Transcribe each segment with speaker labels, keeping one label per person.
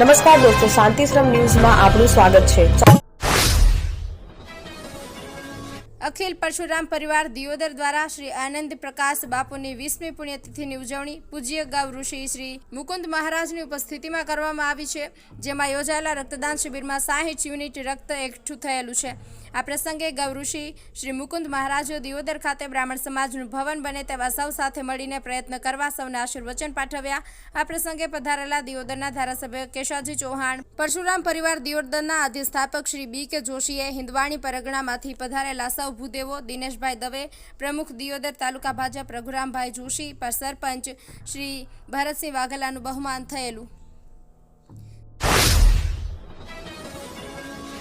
Speaker 1: નમસ્કાર દોસ્તો શાંતિશ્રમ ન્યૂઝમાં આપનું સ્વાગત છે.
Speaker 2: અખિલ પરશુરામ પરિવાર દિયોદર દ્વારા શ્રી આનંદ પ્રકાશ બાપુની વીસમી પુણ્યતિથિની ઉજવણી પૂજ્ય ગૌ ઋષિ શ્રી મુકુંદ મહારાજની ઉપસ્થિતિમાં કરવામાં આવી છે, જેમાં યોજાયેલા રક્તદાન શિબિરમાં સાહીઠ યુનિટ રક્ત એકઠું થયેલું છે. આ પ્રસંગે ગૌ શ્રી મુકુંદ મહારાજો દિયોદર ખાતે બ્રાહ્મણ સમાજનું ભવન બને તેવા સૌ સાથે મળીને પ્રયત્ન કરવા સૌને આશીર્વચન પાઠવ્યા. આ પ્રસંગે પધારેલા દિયોદરના ધારાસભ્ય કેશાજી ચૌહાણ, પરશુરામ પરિવાર દિયોદરના અધિસ્થાપક શ્રી બી કે જોશીએ હિન્દવાણી પરગણામાંથી પધારેલા સૌ ભૂદેવો દિનેશભાઈ દવે, પ્રમુખ દિયોદર તાલુકા ભાજપ રઘુરામભાઈ જોશી, પર સરપંચ શ્રી ભરતસિંહ વાઘેલાનું બહુમાન થયેલું.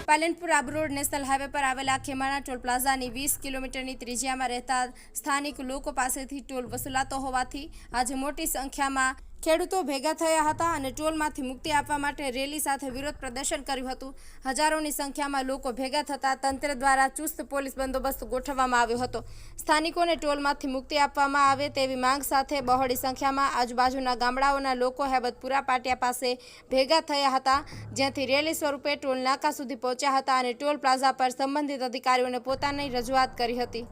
Speaker 2: પાલનપુર આબરોડ નેશનલ હાઈવે પર આવેલા ખેમાણા ટોલ પ્લાઝાની વીસ કિલોમીટરની ત્રિજ્યામાં રહેતા સ્થાનિક લોકો પાસેથી ટોલ વસૂલાતો હોવાથી આજે મોટી સંખ્યામાં ખેડૂતો ભેગા થયા હતા અને ટોલમાંથી મુક્તિ આપવા માટે રેલી સાથે વિરોધ પ્રદર્શન કર્યું હતું. હજારોની સંખ્યામાં લોકો ભેગા થતાં તંત્ર દ્વારા ચુસ્ત પોલીસ બંદોબસ્ત ગોઠવવામાં આવ્યો હતો. સ્થાનિકોને ટોલમાંથી મુક્તિ આપવામાં આવે તેવી માંગ સાથે બહોળી સંખ્યામાં આજુબાજુના ગામડાઓના લોકો હેબતપુરા પાટિયા પાસે ભેગા થયા હતા, જ્યાંથી રેલી સ્વરૂપે ટોલ નાકા સુધી પહોંચ્યા હતા અને ટોલ પ્લાઝા પર સંબંધિત અધિકારીઓને પોતાની રજૂઆત કરી હતી.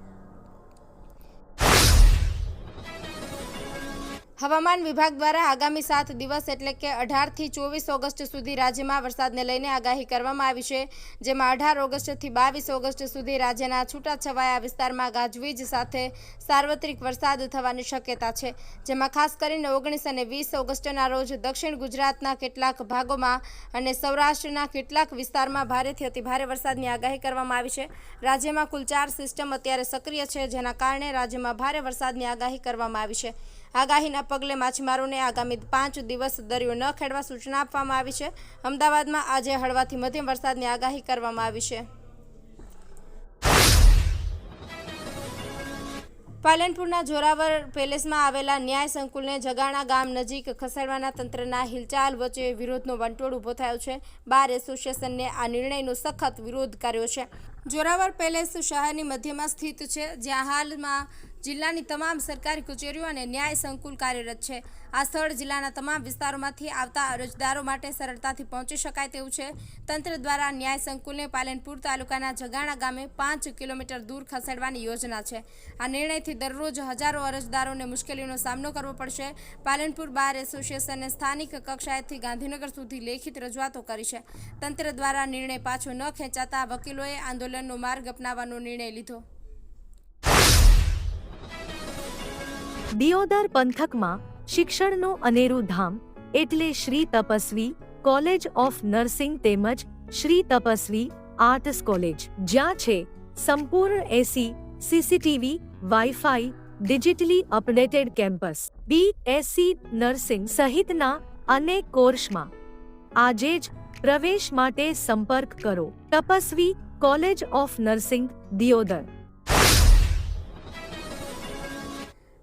Speaker 2: હવામાન વિભાગ દ્વારા આગામી સાત દિવસ એટલે કે અઢારથી ચોવીસ ઓગસ્ટ સુધી રાજ્યમાં વરસાદને લઈને આગાહી કરવામાં આવી છે, જેમાં અઢાર ઓગસ્ટથી બાવીસ ઓગસ્ટ સુધી રાજ્યના છૂટાછવાયા વિસ્તારમાં ગાજવીજ સાથે સાર્વત્રિક વરસાદ થવાની શક્યતા છે, જેમાં ખાસ કરીને ઓગણીસ અને વીસ ઓગસ્ટના રોજ દક્ષિણ ગુજરાતના કેટલાક ભાગોમાં અને સૌરાષ્ટ્રના કેટલાક વિસ્તારમાં ભારેથી અતિભારે વરસાદની આગાહી કરવામાં આવી છે. રાજ્યમાં કુલ ચાર સિસ્ટમ અત્યારે સક્રિય છે, જેના કારણે રાજ્યમાં ભારે વરસાદની આગાહી કરવામાં આવી છે. આગાહીના પગલે માછીમારોને આગામી પાંચ દિવસ દરિયો ન ખેડવા સૂચના આપવામાં આવી છે. અમદાવાદમાં આજે હળવાથી મધ્યમ વરસાદની આગાહી કરવામાં આવી છે. પાલનપુરના જોરાવર પેલેસમાં આવેલા ન્યાય સંકુલને જગાણા ગામ નજીક ખસેડવાના તંત્રના હિલચાલ વચ્ચે વિરોધનો વંટોળ ઊભો થયો છે. બાર એસોસિએશનને આ નિર્ણયનો સખત વિરોધ કર્યો છે. જોરાવર પેલેસ શહેરની મધ્યમાં સ્થિત છે, જ્યાં હાલમાં જિલ્લાની તમામ સરકારી કચેરીઓ અને ન્યાય સંકુલ કાર્યરત છે. આ સ્થળ જિલ્લાના તમામ વિસ્તારોમાંથી આવતા અરજદારો માટે સરળતાથી પહોંચી શકાય તેવું છે. તંત્ર દ્વારા ન્યાય સંકુલને પાલનપુર તાલુકાના જગાણા ગામે પાંચ કિલોમીટર દૂર ખસેડવાની યોજના છે. આ નિર્ણયથી દરરોજ હજારો અરજદારોને મુશ્કેલીનો સામનો કરવો પડશે. પાલનપુર બાર એસોસિએશને સ્થાનિક કક્ષાએથી ગાંધીનગર સુધી લેખિત રજૂઆતો કરી છે. તંત્ર દ્વારા નિર્ણય પાછો ન ખેંચાતા વકીલોએ આંદોલનનો માર્ગ અપનાવવાનો નિર્ણય લીધો.
Speaker 3: દિયોદર પંથકમાં શિક્ષણનું અનેરું ધામ એટલે Shri Tapasvi college of nursing તેમજ શ્રી તપસ્વી આર્ટસ કોલેજ, જ્યાં છે સંપૂર્ણ AC, CCTV, wifi, digitally updated campus B Sc nursing સહિતના અનેક કોર્સમાં. આજે જ પ્રવેશ માટે સંપર્ક કરો. Tapasvi college of nursing, Deodar.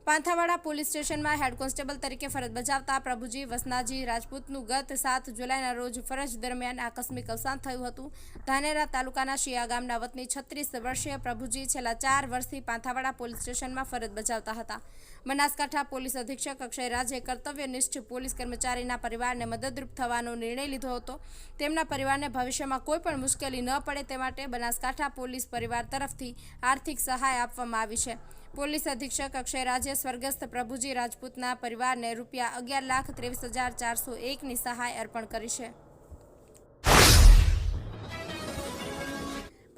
Speaker 2: Panthawada police સ્ટેશનમાં હેડ કોન્સ્ટેબલ તરીકે ફરજ બજાવતા પ્રભુજી વસનાજી રાજપૂતનું ગત સાત જુલાઈના રોજ ફરજ દરમિયાન આકસ્મિક અવસાન થયું હતું. ધાનેરા તાલુકાના શિયા ગામના વતની છત્રીસ વર્ષીય પ્રભુજી છેલ્લા ચાર વર્ષથી પાંથાવાડા પોલીસ સ્ટેશનમાં ફરજ બજાવતા હતા. બનાસકાંઠા પોલીસ અધિક્ષક અક્ષય રાજે કર્તવ્યનિષ્ઠ પોલીસ કર્મચારીના પરિવારને મદદરૂપ થવાનો નિર્ણય લીધો હતો. તેમના પરિવારને ભવિષ્યમાં કોઈ પણ મુશ્કેલી ન પડે તે માટે બનાસકાંઠા પોલીસ પરિવાર તરફથી આર્થિક સહાય આપવામાં આવી છે. પોલીસ અધિક્ષક અક્ષય રાજે સ્વર્ગસ્થ પ્રભુજી રાજપૂતના પરિવારને રૂપિયા અગિયાર લાખ ત્રેવીસ હજાર ચારસો એકની સહાય અર્પણ કરી છે.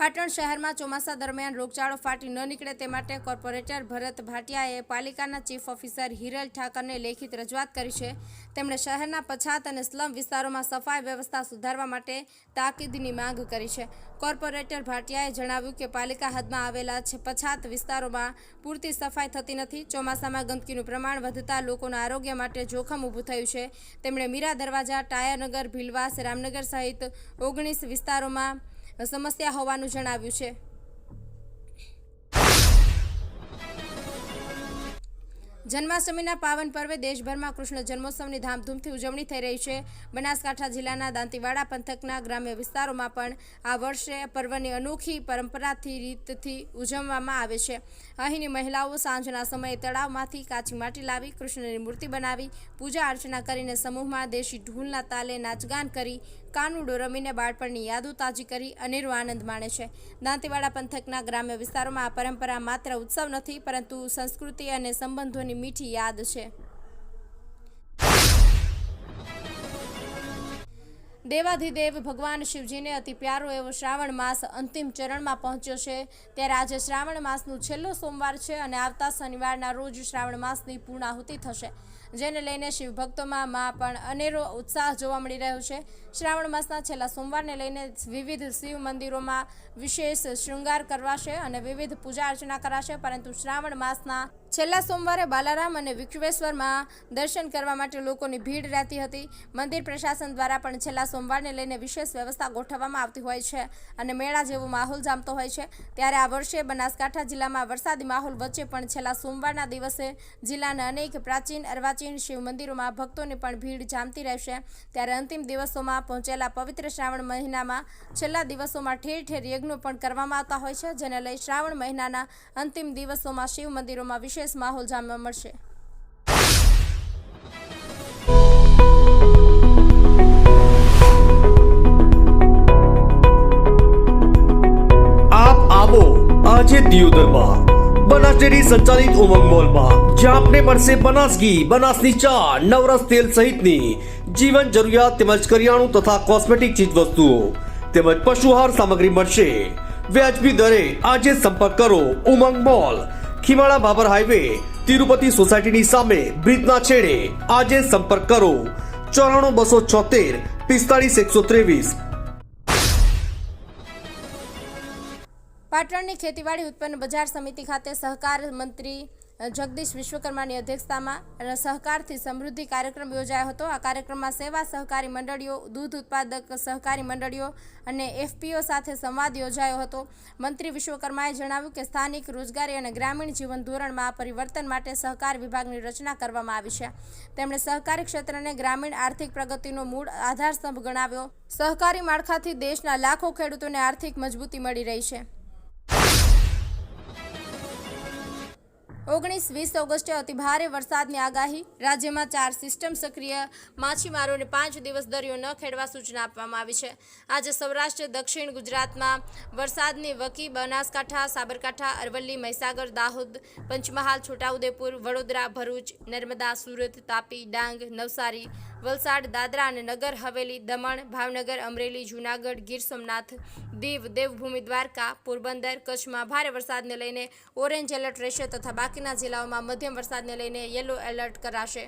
Speaker 2: પાટણ શહેરમાં ચોમાસા દરમિયાન રોગચાળો ફાટી ન નીકળે તે માટે કોર્પોરેટર ભરત ભાટિયાએ પાલિકાના ચીફ ઓફિસર હિરલ ઠાકરને લેખિત રજૂઆત કરી છે. તેમણે શહેરના પછાત અને સ્લમ વિસ્તારોમાં સફાઈ વ્યવસ્થા સુધારવા માટે તાકીદની માંગ કરી છે. કોર્પોરેટર ભાટિયાએ જણાવ્યું કે પાલિકા હદમાં આવેલા પછાત વિસ્તારોમાં પૂરતી સફાઈ થતી નથી. ચોમાસામાં ગંદકીનું પ્રમાણ વધતા લોકોના આરોગ્ય માટે જોખમ ઊભું થયું છે. તેમણે મીરા દરવાજા ટાયરનગર ભીલવાસ, રામનગર સહિત ઓગણીસ વિસ્તારોમાં સમસ્યા હોવાનું જણાવ્યું છે. જન્માષ્ટમીના પાવન પર્વે દેશભરમાં કૃષ્ણ જન્મોત્સવની ધામધૂમથી ઉજવણી થઈ રહી છે. બનાસકાંઠા જિલ્લાના દાંતીવાડા પંથકના ગ્રામ્ય વિસ્તારોમાં પણ આ વર્ષે પર્વની અનોખી પરંપરાથી રીતથી ઉજવવામાં આવે છે. અહીંની મહિલાઓ સાંજના સમયે તળાવમાંથી કાચી માટી લાવી કૃષ્ણની મૂર્તિ બનાવી, પૂજા અર્ચના કરીને સમૂહમાં દેશી ઢૂલના તાલે નાચગાન કરી કાનુડો રમીને બાળપણની યાદો તાજી કરી અનેરો આનંદ માણે છે. દાંતીવાડા પંથકના ગ્રામ્ય વિસ્તારોમાં આ પરંપરા માત્ર ઉત્સવ નથી, પરંતુ સંસ્કૃતિ અને સંબંધોની મીઠી યાદ છે. દેવાધિદેવ ભગવાન શિવજીને અતિ પ્યારો એવો શ્રાવણ માસ અંતિમ ચરણમાં પહોંચ્યો છે. ત્યારે આજે શ્રાવણ માસનું છેલ્લો સોમવાર છે અને આવતા શનિવારના રોજ શ્રાવણ માસની પૂર્ણાહુતિ થશે. જેને લઈને શિવ ભક્તોમાં માં પણ અનેરો ઉત્સાહ જોવા મળી રહ્યો છે. શ્રાવણ માસના છેલ્લા સોમવારને લઈને વિવિધ શિવ મંદિરોમાં વિશેષ શૃંગાર કરવાશે અને વિવિધ પૂજા અર્ચના કરાશે. પરંતુ શ્રાવણ માસના છેલ્લા સોમવારે બાલારામ અને વિશ્વેશ્વરમાં દર્શન કરવા માટે લોકોની ભીડ રહેતી હતી. મંદિર પ્રશાસન દ્વારા પણ છેલ્લા સોમવારને લઈને વિશેષ વ્યવસ્થા ગોઠવવામાં આવતી હોય છે અને મેળા જેવો માહોલ જામતો હોય છે. ત્યારે આ વર્ષે બનાસકાંઠા જિલ્લામાં વરસાદી માહોલ વચ્ચે પણ છેલ્લા સોમવારના દિવસે જિલ્લાના અનેક પ્રાચીન અર્વાચીન શિવ મંદિરોમાં ભક્તોની પણ ભીડ જામતી રહેશે. ત્યારે અંતિમ દિવસોમાં પહોંચેલા પવિત્ર શ્રાવણ મહિનામાં છેલ્લા દિવસોમાં ઠેર ઠેર યજ્ઞો પણ કરવામાં આવતા હોય છે, જેને લઈ શ્રાવણ મહિનાના અંતિમ દિવસોમાં શિવ મંદિરોમાં વિશેષ માહોલ જામવા મળશે.
Speaker 4: આપ આવો આજે દિયોદરમાં. બનાસ ડેરી સંચાલિત ઉમંગ મોલમાં, જ્યાં આપને મળશે બનાસ ઘી બનાસની ચા, નવરસ તેલ સહિતની જીવન જરૂરિયાત તેમજ કરિયાણું તથા કોસ્મેટિક ચીજ વસ્તુઓ તેમજ પશુહાર સામગ્રી મળશે. વ્યાજબી દરે આજે સંપર્ક કરો ઉમંગ મોલ. ખીમાળા બાબર હાઈવે, તિરુપતિ સોસાયટીની સામે બ્રિજના છેડે આજે સંપર્ક કરો. ચોરાણું બસો છોતેર, પિસ્તાળીસ એકસો ત્રેવીસ.
Speaker 2: પાટણની ખેતીવાડી ઉત્પન્ન બજાર સમિતિ ખાતે સહકાર મંત્રી જગદીશ વિશ્વકર્માની અધ્યક્ષતામાં સહકારથી સમૃદ્ધિ કાર્યક્રમ યોજાયો હતો. આ કાર્યક્રમમાં સેવા સહકારી મંડળીઓ, દૂધ ઉત્પાદક સહકારી મંડળીઓ અને એફપીઓ સાથે સંવાદ યોજાયો હતો. મંત્રી વિશ્વકર્માએ જણાવ્યું કે સ્થાનિક રોજગારી અને ગ્રામીણ જીવન ધોરણમાં પરિવર્તન માટે સહકાર વિભાગની રચના કરવામાં આવી છે. તેમણે સહકારી ક્ષેત્રને ગ્રામીણ આર્થિક પ્રગતિનો મૂળ આધારસ્તંભ ગણાવ્યો. સહકારી માળખાથી દેશના લાખો ખેડૂતોને આર્થિક મજબૂતી મળી રહી છે. ઓગણીસ, વીસ ઓગસ્ટે અતિ ભારે વરસાદની આગાહી. રાજ્યમાં ચાર સિસ્ટમ સક્રિય માછીમારોને પાંચ દિવસ દરિયો ન ખેડવા સૂચના આપવામાં આવી છે. આજે સૌરાષ્ટ્ર, દક્ષિણ ગુજરાતમાં વરસાદની વકી બનાસકાંઠા, સાબરકાંઠા, અરવલ્લી, મહીસાગર, દાહોદ, પંચમહાલ, છોટાઉદેપુર, વડોદરા, ભરૂચ, નર્મદા, સુરત, તાપી, ડાંગ, નવસારી વલસાડ, દાદરા અને નગર હવેલી, દમણ, ભાવનગર, અમરેલી, જૂનાગઢ, ગીર સોમનાથ, દીવ, દેવભૂમિ, દ્વારકા, પોરબંદર, કચ્છમાં ભારે વરસાદને લઈને ઓરેન્જ એલર્ટ રહેશે તથા બાકીના જિલ્લાઓમાં મધ્યમ વરસાદને લઈને યલો એલર્ટ કરાશે.